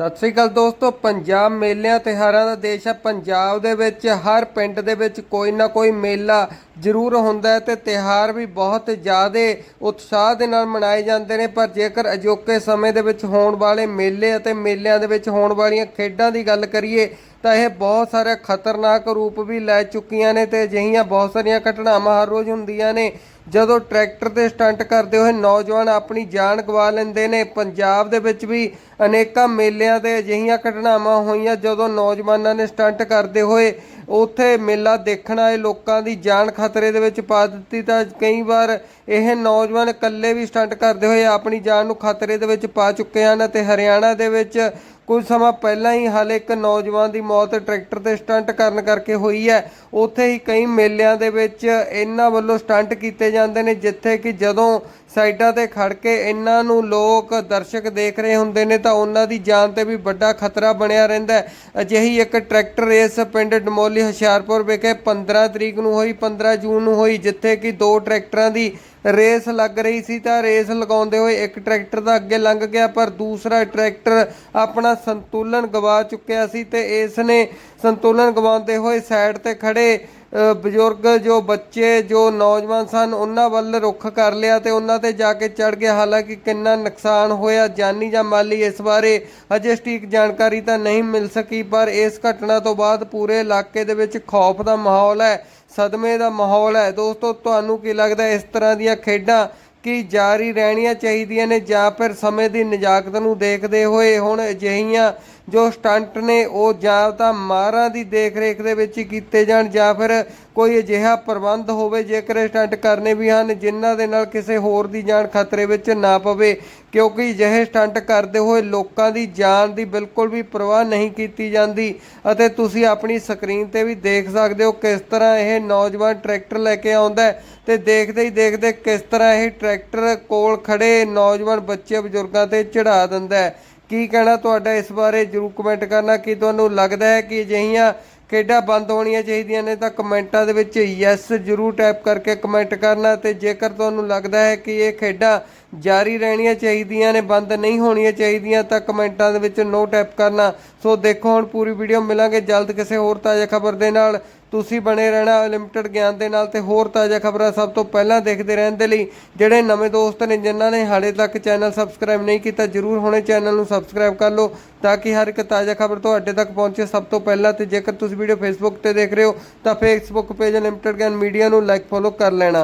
ਸਤਿ ਸ੍ਰੀ ਅਕਾਲ ਦੋਸਤੋ, ਪੰਜਾਬ ਮੇਲਿਆਂ ਤਿਹਾਰਾਂ ਦਾ ਦੇਸ਼ ਹੈ ਪੰਜਾਬ ਦੇ ਵਿੱਚ ਹਰ ਪਿੰਡ ਦੇ ਵਿੱਚ ਕੋਈ ਨਾ ਕੋਈ ਮੇਲਾ ਜ਼ਰੂਰ ਹੁੰਦਾ ਹੈ ਤੇ ਤਿਹਾਰ ਵੀ ਬਹੁਤ ਜ਼ਿਆਦਾ ਉਤਸ਼ਾਹ ਦੇ ਨਾਲ ਮਨਾਏ ਜਾਂਦੇ ਨੇ। ਪਰ ਜੇਕਰ ਅਜੋਕੇ ਸਮੇਂ ਦੇ ਵਿੱਚ ਹੋਣ ਵਾਲੇ ਮੇਲੇ ਅਤੇ ਮੇਲਿਆਂ ਦੇ ਵਿੱਚ ਹੋਣ ਵਾਲੀਆਂ ਖੇਡਾਂ ਦੀ ਗੱਲ ਕਰੀਏ, ਤਾਂ ਇਹ ਬਹੁਤ ਸਾਰੇ ਖਤਰਨਾਕ ਰੂਪ ਵੀ ਲੈ ਚੁੱਕੀਆਂ ਨੇ ਤੇ ਅਜਿਹੀਆਂ ਬਹੁਤ ਸਾਰੀਆਂ ਘਟਨਾਵਾਂ ਹਰ ਰੋਜ਼ ਹੁੰਦੀਆਂ ਨੇ। ਜਦੋਂ ਟਰੈਕਟਰ ਤੇ ਸਟੰਟ ਕਰਦੇ ਹੋਏ ਨੌਜਵਾਨ ਆਪਣੀ ਜਾਨ ਗਵਾ ਲੈਂਦੇ ਨੇ, ਪੰਜਾਬ ਦੇ ਵਿੱਚ ਵੀ ਅਨੇਕਾਂ ਮੇਲਿਆਂ ਤੇ ਅਜਿਹੀਆਂ ਘਟਨਾਵਾਂ ਹੋਈਆਂ ਜਦੋਂ ਨੌਜਵਾਨਾਂ ਨੇ ਸਟੰਟ ਕਰਦੇ ਹੋਏ ਉੱਥੇ ਮੇਲਾ ਦੇਖਣ ਆਏ, ਲੋਕਾਂ ਦੀ ਜਾਨ ਖਤਰੇ ਦੇ ਵਿੱਚ ਪਾ ਦਿੱਤੀ ਤਾਂ ਕਈ ਵਾਰ ਇਹ ਨੌਜਵਾਨ ਇਕੱਲੇ ਵੀ ਸਟੰਟ ਕਰਦੇ ਹੋਏ ਆਪਣੀ ਜਾਨ ਨੂੰ ਖਤਰੇ ਦੇ ਵਿੱਚ ਪਾ ਚੁੱਕੇ ਹਨ ਅਤੇ ਹਰਿਆਣਾ ਦੇ ਵਿੱਚ ਕੁਝ ਸਮਾਂ ਪਹਿਲਾਂ ਹੀ ਹਾਲੇ ਇੱਕ ਨੌਜਵਾਨ ਦੀ ਮੌਤ ਟਰੈਕਟਰ ਤੇ ਸਟੰਟ ਕਰਨ ਕਰਕੇ ਹੋਈ ਹੈ। ਉੱਥੇ ਹੀ ਕਈ ਮੇਲਿਆਂ ਦੇ ਵਿੱਚ ਇਹਨਾਂ ਵੱਲੋਂ ਸਟੰਟ ਕੀਤੇ ਜਾਂਦੇ ਨੇ, ਜਿੱਥੇ ਕਿ ਜਦੋਂ ਸਾਈਡਾਂ ਤੇ ਖੜ ਕੇ ਇਹਨਾਂ ਨੂੰ ਲੋਕ ਦਰਸ਼ਕ ਦੇਖ ਰਹੇ ਹੁੰਦੇ ਨੇ, ਤਾਂ ਉਹਨਾਂ ਦੀ ਜਾਨ ਤੇ ਵੀ ਵੱਡਾ ਖਤਰਾ ਬਣਿਆ ਰਹਿੰਦਾ ਹੈ। ਅਜਿਹੀ ਇੱਕ ਟਰੈਕਟਰ ਰੇਸ ਪਿੰਡ ਡਮੋਲੀ ਹੁਸ਼ਿਆਰਪੁਰ ਵਿਖੇ 15 ਤਰੀਕ ਨੂੰ ਹੋਈ 15 ਜੂਨ ਨੂੰ ਹੋਈ, ਜਿੱਥੇ ਕਿ ਦੋ ਟਰੈਕਟਰਾਂ ਦੀ ਰੇਸ ਲੱਗ ਰਹੀ ਸੀ ਤਾਂ ਰੇਸ ਲਗਾਉਂਦੇ ਹੋਏ ਇੱਕ ਟਰੈਕਟਰ ਦਾ ਅੱਗੇ ਲੰਘ ਗਿਆ, ਪਰ ਦੂਸਰਾ ਟਰੈਕਟਰ ਆਪਣਾ ਸੰਤੁਲਨ ਗਵਾ ਚੁੱਕਿਆ ਸੀ ਤੇ ਇਸ ਨੇ ਸੰਤੁਲਨ ਗਵਾਉਂਦੇ ਹੋਏ ਸਾਈਡ ਤੇ ਖੜੇ ਬਜ਼ੁਰਗ ਜੋ ਬੱਚੇ, ਜੋ ਨੌਜਵਾਨ ਸਨ, ਉਹਨਾਂ ਵੱਲ ਰੁੱਖ ਕਰ ਲਿਆ ਤੇ ਉਹਨਾਂ ਤੇ ਜਾ ਕੇ ਚੜ ਗਿਆ। ਹਾਲਾਂਕਿ ਕਿੰਨਾ ਨੁਕਸਾਨ ਹੋਇਆ, ਜਾਨੀ ਜਾਂ ਮਾਲੀ, ਇਸ ਬਾਰੇ ਅਜੇ ਸਟੀਕ ਜਾਣਕਾਰੀ ਤਾਂ ਨਹੀਂ ਮਿਲ ਸਕੀ, ਪਰ ਇਸ ਘਟਨਾ ਤੋਂ ਬਾਅਦ ਪੂਰੇ ਇਲਾਕੇ ਦੇ ਵਿੱਚ ਖੌਫ ਦਾ ਮਾਹੌਲ ਹੈ, ਸਦਮੇ ਦਾ ਮਾਹੌਲ ਹੈ। ਦੋਸਤੋ, ਤੁਹਾਨੂੰ ਕੀ ਲੱਗਦਾ ਇਸ ਤਰ੍ਹਾਂ ਦੀਆਂ ਖੇਡਾਂ ਕਿ ਜਾਰੀ ਰਹਿਣੀਆਂ ਚਾਹੀਦੀਆਂ ਨੇ? ਜਾਂ ਫਿਰ ਸਮੇਂ ਦੀ ਨਜਾਕਤ ਨੂੰ ਦੇਖਦੇ ਹੋਏ ਹੁਣ ਅਜਿਹੀਆਂ ਜੋ ਸਟੰਟ ਨੇ, ਉਹ ਜਾਂ ਤਾਂ ਮਾਰਾਂ ਦੀ ਦੇਖ-ਰੇਖ ਦੇ ਵਿੱਚ ਹੀ ਕੀਤੇ ਜਾਣ, ਜਾਂ ਫਿਰ ਕੋਈ ਅਜਿਹਾ ਪ੍ਰਬੰਧ ਹੋਵੇ ਜੇਕਰ ਇਹ ਸਟੰਟ ਕਰਨੇ ਵੀ ਹਨ, ਜਿਨ੍ਹਾਂ ਦੇ ਨਾਲ ਕਿਸੇ ਹੋਰ ਦੀ ਜਾਨ ਖਤਰੇ ਵਿੱਚ ਨਾ ਪਵੇ, ਕਿਉਂਕਿ ਅਜਿਹੇ ਸਟੰਟ ਕਰਦੇ ਹੋਏ ਲੋਕਾਂ ਦੀ ਜਾਨ ਦੀ ਬਿਲਕੁਲ ਵੀ ਪਰਵਾਹ ਨਹੀਂ ਕੀਤੀ ਜਾਂਦੀ। ਅਤੇ ਤੁਸੀਂ ਆਪਣੀ ਸਕਰੀਨ ਤੇ ਵੀ ਦੇਖ ਸਕਦੇ ਹੋ ਕਿਸ ਤਰ੍ਹਾਂ ਇਹ ਨੌਜਵਾਨ ਟਰੈਕਟਰ ਲੈ ਕੇ ਆਉਂਦਾ ਹੈ ਤੇ ਦੇਖਦੇ ਹੀ ਦੇਖਦੇ ਕਿਸ ਤਰ੍ਹਾਂ ਇਹ ਟਰੈਕਟਰ ਕੋਲ ਖੜੇ ਨੌਜਵਾਨ ਬੱਚੇ, ਬਜ਼ੁਰਗਾਂ ਤੇ ਚੜਾ ਦਿੰਦਾ ਹੈ। ਕੀ ਕਹਿਣਾ ਤੁਹਾਡਾ ਇਸ ਬਾਰੇ? ਜਰੂਰ ਕਮੈਂਟ ਕਰਨਾ। ਕਿ ਤੁਹਾਨੂੰ ਲੱਗਦਾ ਹੈ ਕਿ ਅਜਿਹੀਆਂ ਖੇਡਾਂ ਬੰਦ ਹੋਣੀਆਂ ਚਾਹੀਦੀਆਂ ਨੇ ਤਾਂ ਕਮੈਂਟਾਂ ਦੇ ਵਿੱਚ ਯੈਸ ਜਰੂਰ ਟਾਈਪ ਕਰਕੇ ਕਮੈਂਟ ਕਰਨਾ ਤੇ ਜੇਕਰ ਤੁਹਾਨੂੰ ਲੱਗਦਾ ਹੈ ਕਿ ਇਹ ਖੇਡਾਂ ਜਾਰੀ ਰਹਿਣੀਆਂ ਚਾਹੀਦੀਆਂ ਨੇ, ਬੰਦ ਨਹੀਂ ਹੋਣੀਆਂ ਚਾਹੀਦੀਆਂ ਤਾਂ ਕਮੈਂਟਾਂ ਦੇ ਵਿੱਚ ਨੋ ਟਾਈਪ ਕਰਨਾ। ਸੋ ਦੇਖੋ ਹੁਣ ਪੂਰੀ ਵੀਡੀਓ ਮਿਲਾਂਗੇ, ਜਲਦ ਕਿਸੇ ਹੋਰ ਤਾਜ਼ਾ ਖਬਰ ਦੇ ਨਾਲ। ਤੁਸੀਂ ਬਣੇ ਰਹਿਣਾ ਲਿਮਟਿਡ ਗਿਆਨ ਦੇ ਨਾਲ ਤੇ ਹੋਰ ਤਾਜ਼ਾ ਖਬਰਾਂ ਸਭ ਤੋਂ ਪਹਿਲਾਂ ਦੇਖਦੇ ਰਹਿਣ ਦੇ ਲਈ ਜਿਹੜੇ ਨਵੇਂ ਦੋਸਤ ਨੇ, ਜਿਨ੍ਹਾਂ ਨੇ ਹਾਲੇ ਤੱਕ ਚੈਨਲ ਸਬਸਕ੍ਰਾਈਬ ਨਹੀਂ ਕੀਤਾ, ਜਰੂਰ ਹੁਣੇ ਚੈਨਲ ਨੂੰ ਸਬਸਕ੍ਰਾਈਬ ਕਰ ਲਓ ਤਾਂ ਕਿ ਹਰ ਇੱਕ ਤਾਜ਼ਾ ਖਬਰ ਤੁਹਾਡੇ ਤੱਕ ਪਹੁੰਚੇ ਸਭ ਤੋਂ ਪਹਿਲਾਂ ਤੇ ਜੇਕਰ ਤੁਸੀਂ ਵੀਡੀਓ ਫੇਸਬੁੱਕ ਤੇ ਦੇਖ ਰਹੇ ਹੋ ਤਾਂ Facebook page limited Gyan media ਨੂੰ ਲਾਈਕ ਫੋਲੋ ਕਰ ਲੈਣਾ।